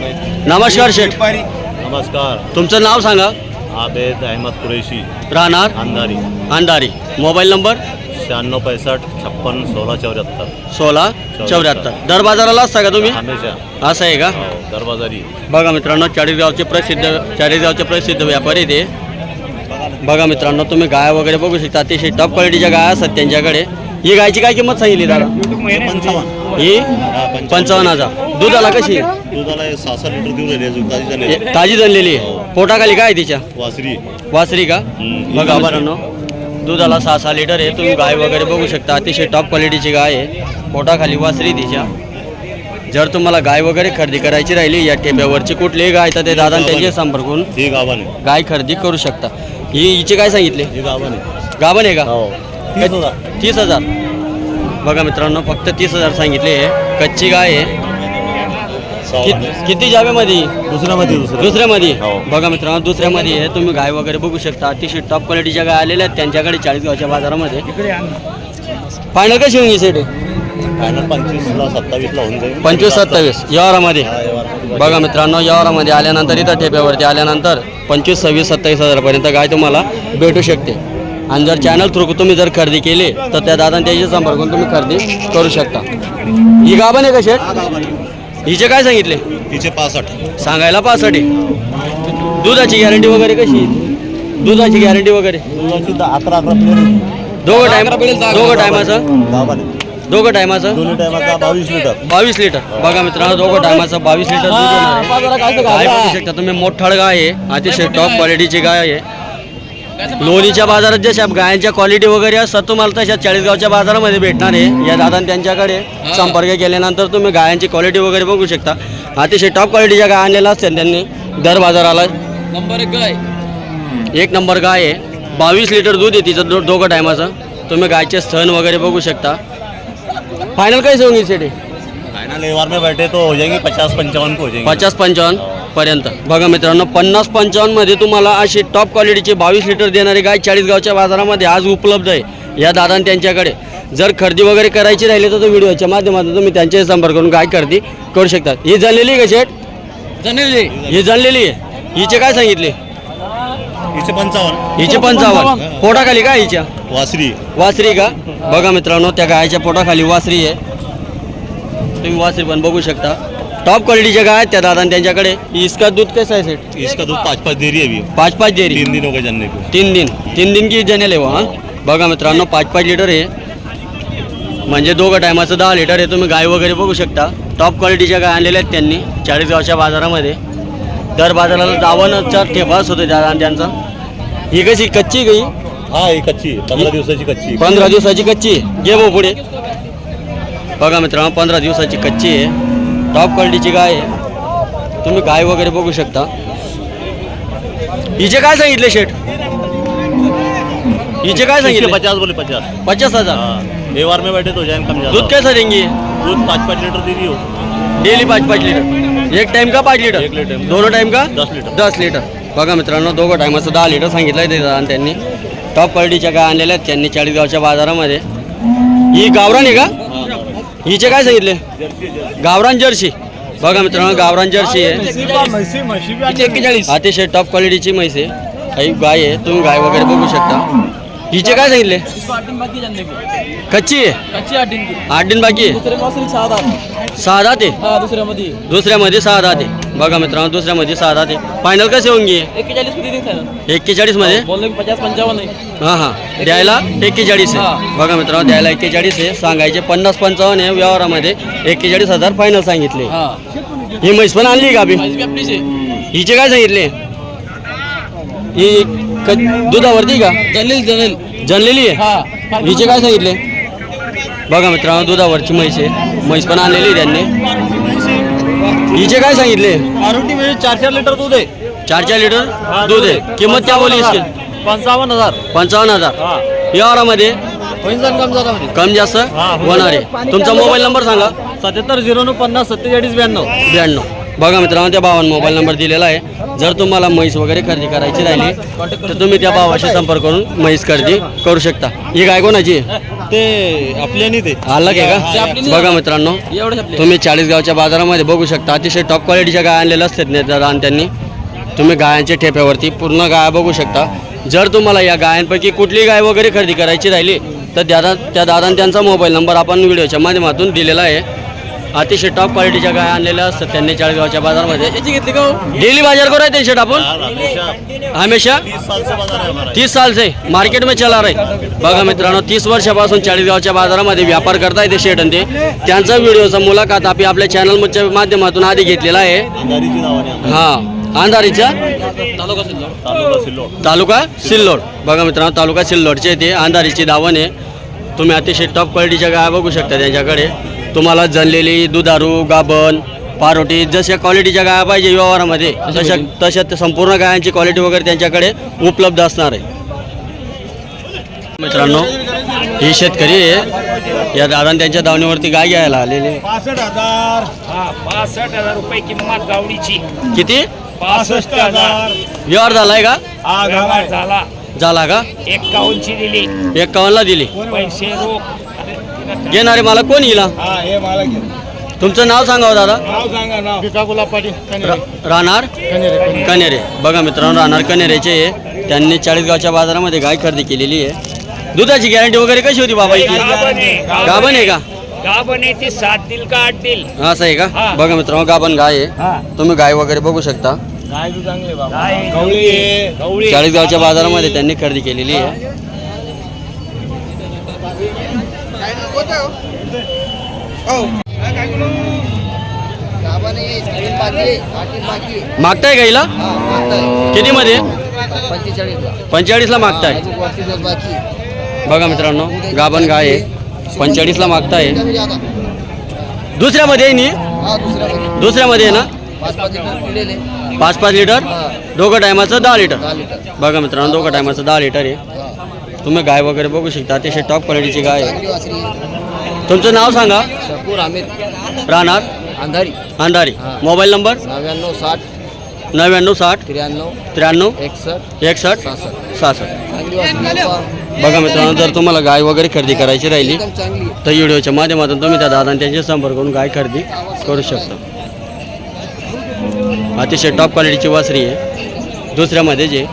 नमस्कार शेठ. नमस्कार. तुमचं नाव सांगा. आबेद अहमद कुरेशी. राहणार? अंधारी. अंधारी. Mobile number? शहाण्णव पैसष्ट छप्पन सोळा चौऱ्याहत्तर. सोळा चौऱ्याहत्तर. दर बाजाराला असता का तुम्ही? हमेशा. असं आहे का? हो दरबाजारी. बघा मित्रांनो चाळीसगावचे प्रसिद्ध चाळीसगावचे प्रसिद्ध व्यापारी ते बघा मित्रांनो तुम्ही गाय वगैरे बघू शकता. अतिशय टॉप क्वालिटीच्या गाय असतात त्यांच्याकडे. ही गायची काय किंमत सांगितली दादा? पंचावन्न. ही? पंचावन्न. हजार दुधाला कशी? आहे? दुधाला सहा सहा लिटर देऊन राहिले अजून ताजी झाले ए, ताजी झालेली आहे. पोटाखाली काय आहे तिच्या? वासरी. वासरी का? हम्म. बघा मित्रांनो दुधाला सहा सहा लिटर आहे. तुम्ही गाय वगैरे बघू शकता. अतिशय टॉप क्वालिटीची गाय आहे. पोटाखाली वासरी तिच्या. जर तुम्हाला गाय वगैरे खरेदी करायची राहिली या टेब्यावरची कुठलीही गाय तर ते दादा त्यांचे संपर्क ही गावाने. गाय खरेदी करू शकता. ही हिचे काय सांगितले? ही गावाने. गाभण आहे का? हो. तीस हजार तीस हजार. बघा मित्रांनो फक्त तीस हजार सांगितले कच्ची गाय आहे. सहा कि- किती जावेमध्ये? दुसऱ्यामध्ये दुसऱ्या दुसऱ्यामध्ये? हो. बघा मित्रांनो दुसऱ्यामध्ये आहे तुम्ही गाय वगैरे बघू शकता. अतिशय टॉप क्वालिटीच्या गाय आलेल्या आहेत त्यांच्याकडे चाळीसगावच्या बाजारामध्ये. फायनल कशी होईल सेट फायनल पंचवीसला सत्तावीसला होऊन जाईल. पंचवीस सत्तावीस. यावरामध्ये. हा, यावर. बघा मित्रांनो यावरामध्ये आल्यानंतर इथं ठेप्यावरती आल्यानंतर पंचवीस सव्वीस सत्तावीस हजारापर्यंत गाय तुम्हाला भेटू शकते. आणि जर चॅनल थ्रू तुम्ही जर खरेदी केली तर त्या दादा त्याशी संपर्क करून तुम्ही खरेदी करू शकता. ही गाभण आहे का शेट हिचे काय सांगितले? तिचे पासष्ट. सांगायला पासाठी दुधाची गॅरंटी वगैरे कशी? दुधाची गॅरंटी वगैरे? अकरा अकरा दोघं टाइम दोघं टायमाचं दोघं टायमाचं दोन्ही टायमाचा बावीस लिटर बावीस लिटर बघा मित्रांनो दोघं टायमाचं बावीस लिटर दूध होणार आहे. तुम्ही मोठाळ गाय आहे. अतिशय टॉप क्वालिटीची गाय आहे. लोणीच्या बाजारात जशा गायांच्या क्वालिटी वगैरे असतात तुम्हाला तशा चाळीसगावच्या बाजारामध्ये भेटणार आहे. या दादा त्यांच्याकडे संपर्क केल्यानंतर तुम्ही गायांची क्वालिटी वगैरे बघू शकता. अतिशय टॉप क्वालिटीच्या गाय आणलेल्या असतात त्यांनी दर बाजाराला. नंबर एक गाय. एक नंबर गाय आहे. बावीस लिटर दूध आहे तिचं दो दोघं टायमाचं तुम्ही गायचे स्तन वगैरे बघू शकता. फायनल काय होईल सेटे फाइनल एवर में बैठे तो हो जाएंगे पचास पंचावन को हो जाएंगे। पचास पंचावन्न पर्यंत. बघा मित्रांनो पन्नास पंचावन्नमध्ये तुम्हाला अशी टॉप क्वालिटीची बावीस लिटर देणारी गाय चाळीसगावच्या बाजारामध्ये आज उपलब्ध आहे. या दादा त्यांच्याकडे. जर खरेदी वगैरे करायची राहिली तर तो व्हिडिओच्या माध्यमातून तुम्ही त्यांच्याशी संपर्क करून गाय खरेदी करू शकता. ही जाणलेली आहे का शेठ? जनेली ही जाणलेली आहे. हिचे काय सांगितले? तिचे पंचावन्न. हिचे पंचावन्न. पोटाखाली काय हिच्या? वासरी. वासरी का? बघा मित्रांनो त्या गायच्या पोटाखाली वासरी आहे. तुम्ही वासरी पण बघू शकता. टॉप क्वालिटीच्या गाय आहेत त्या दादा त्यांच्याकडे. इसका दूध कैसा है सेठ? इसका दूध पाँच पाँच दे रही है अभी. पाच पाच डेअरी तीन दिन हो गए जानने को तीन दिन. तीन दिन की जनेल आहे हा? बघा मित्रांनो पाच पाच लिटर आहे म्हणजे दोघं टायमाचं दहा लिटर आहे. तुम्ही गाय वगैरे बघू शकता. टॉप क्वालिटीच्या गाय आणलेल्या आहेत त्यांनी चाळीसगावच्या बाजारामध्ये. दर बाजाराला दावणचा ठेपास होतो त्या त्यांचा. ही कशी कच्ची गई? हा ही कच्ची आहे, पंधरा दिवसाची कच्ची आहे. पंधरा दिवसाची कच्ची आहे. घे भाऊ पुढे. बघा मित्रांनो पंधरा दिवसाची कच्ची आहे. टॉप क्वालिटीची गाय आहे. तुम्ही गाय वगैरे बघू शकता. हिचे काय सांगितले शेठ? हिचे काय सांगितले? पचास बोले पचास. पचास हजार. एवर में बैठे तो जाएंगे कम ज्यादा दूध कैसा देंगे? दूध पाँच पाँच लीटर दे रही हो. डेली पाच पाच लिटर. एक टाइम का पाच लिटर? एक लिटर. दोनों टाइम का? दस लिटर. दस लिटर. बघा मित्रांनो दोघं टायमाचं दहा लिटर सांगितलं आहे आणि त्यांनी. टॉप क्वालिटीच्या गाय आणलेल्या आहेत त्यांनी चाळीसगावच्या बाजारामध्ये. ही गावरान आहे का? हिचे काय सांगितले? गावरान जर्सी. बघा मित्रांनो गावरान जर्सी आहे. अतिशय टॉप क्वालिटीची म्हैस आहे. काही गाय आहे. तुम्ही गाय वगैरे बघू शकता. हिचे काय सांगितले? इसको आठ दिन बाकी जानने को कच्ची आहे? कच्ची आठ दिन की आठ दिन बाकी आहे? दुसरे मौसरी सहा दात. सहा दहा ते हा दुसऱ्यामध्ये. दुसऱ्यामध्ये सहा दहा ते बघा मित्रांनो दुसऱ्यामध्ये सहा दहा ते फायनल कसे होऊन गे? एक्केचाळीसमध्ये दिन खायला एक्केचाळीसमध्ये? बोलले की पचास पंचावन्न आहे. हां हां. द्यायला एक्केचाळीस आहे. बघा मित्रांनो द्यायला एक्केचाळीस आहे. सांगायचे पन्नास पंचावन्न आहे. व्यवहारामध्ये एक्केचाळीस हजार फायनल सांगितले. हा. ही म्हैस पण आणली का बी? माझी आपलीच आहे. हिचे काय सांगितले? ही क दुधावरती का? जनेल जनेल. जनलेली आहे? हा. हिचे काय सांगितले? बघा मित्रांनो दुधावरची म्हैस आहे. म्हैस पण आणलेली आहे त्यांनी. हिचे काय सांगितले? आरोटी में चार चार लीटर दूध है चार चार लिटर दूध आहे. किंमत क्या बोली इसकी? पंचावन्न हजार. पंचावन्न हजार. व्यवहारामध्ये कम जाता मध्ये. कमी जास्त? होणार आहे. तुमचा मोबाईल नंबर सांगा. सत्याहत्तर झिरो नऊ पन्नास सत्तेचाळीस ब्याण्णव. ब्याण्णव. बघा मित्रांनो त्या भावानं मोबाईल नंबर दिलेला आहे. जर तुम्हाला म्हैस वगैरे खरेदी करायची राहिली तर तुम्ही त्या भावाशी संपर्क करून म्हैस खरेदी करू शकता. ही गाय कोणाची? ते आपल्याने ते अलग आहे का? बघा मित्रांनो तुम्ही चाळीसगावच्या बाजारामध्ये बघू शकता. अतिशय टॉप क्वालिटीच्या गाय आणलेल्या असतात ने दादा आणि त्यांनी. तुम्ही गायांच्या ठेप्यावरती पूर्ण गाय बघू शकता. जर तुम्हाला या गायांपैकी कुठली गाय वगैरे खरेदी करायची राहिली तर दादा त्या दादाने त्यांचा मोबाईल नंबर आपण व्हिडिओच्या माध्यमातून दिलेला आहे. अतिशय टॉप क्वालिटीच्या गाय आणलेल्या असतात. त्यांनी चाळीसगावच्या बाजारामध्ये याची घेतली का हो? डेली बाजार करो ते शेट आपण हमेशा. हमेशा? तीस साल से बाजार है हमारा. तीस साल से मार्केट में चला रहे बघा मित्रांनो तीस वर्षापासून चाळीसगावच्या बाजारामध्ये व्यापार करता येते शेट आणि ते. त्यांचा व्हिडिओचा मुलाखत आपण आपल्या चॅनलच्या माध्यमातून आधी घेतलेला आहे. हा. अंधारीच्या? तालुका सिल्लोड. तालुका सिल्लोड. तालुका सिल्लोड. बघा मित्रांनो तालुका सिल्लोडचे ते अंधारीची दावण आहे. तुम्ही अतिशय टॉप क्वालिटीच्या गाय बघू शकता त्यांच्याकडे. तुम्हाला जनलेली दुधारू गाबन पारोटी जशा क्वालिटीच्या गाया पाहिजे व्यवहारामध्ये तशा तशा त्या संपूर्ण गायांची क्वालिटी वगैरे त्यांच्याकडे उपलब्ध असणार आहे. मित्रांनो ही शेतकरी आहे. या दादाने त्यांच्या दावणीवरती गाय घ्यायला आलेले पासष्ट हजार. हा पासष्ट हजार रुपये किंमत गावडीची. किती? पासष्ट हजार. व्यवहार झालाय का? हा झाला. झाला का? एक्कावन्नची दिली. एक्कावन्नला दिली. पैसे रोख. घेणारे मला कोण येईल हा? हे मला घे तुमचं नाव सांगा हो दादा? नाव सांगा नाव. पिकाकुला पाटील रा- राहणार? कनेरे बघा मित्रांनो राहणार कनेरेचे आहे. त्यांनी चाळीसगावच्या बाजारामध्ये गाय खरेदी केलेली आहे. दुधाची गॅरंटी वगैरे कशी होती बाबा इथे गाभण आहे का? गाभण आहे ती सात दिल का आठ दिल? असं आहे का? हा. बघा मित्रांनो गाभण गाय हा. आहे तुम्ही गाय वगैरे बघू शकता. गाय तू चांगले बाबा. गवळी आहे गवळी चाळीसगावच्या बाजारामध्ये त्यांनी खरेदी केलेली आहे. मागताय गाईला किती मध्ये पंचेचाळीसला. मागताय. बघा मित्रांनो गाभण गाय आहे. पंचेचाळीसला मागताय. दुसऱ्यामध्ये आहे नी? दुसऱ्यामध्ये. आहे ना? पाच पाच लिटर? दोघं टायमाचं दहा लिटर. बघा मित्रांनो दोघं टायमाचं दहा लिटर आहे. तुम्ही गाय वगैरे बघू शकता. अतिशय टॉप क्वालिटीची गाय आहे. तुमचं नाव सांगा. शकूर अमित राहणार? अंधारी. अंधारी. मोबाईल नंबर नव्याण्णव साठ. नव्याण्णव साठ. त्र्याण्णव. त्र्याण्णव. एकसष्ट. एकसष्ट. सहासष्ट. बघा मित्रांनो जर तुम्हाला गाय वगैरे खरेदी करायची राहिली एकदम चांगली आहे. तर व्हिडिओच्या माध्यमातून तुम्ही त्या दादा त्यांचे संपर्क करून गाय खरेदी करू शकता. अतिशय टॉप क्वालिटीची वासरी आहे. दुसऱ्यामध्ये जे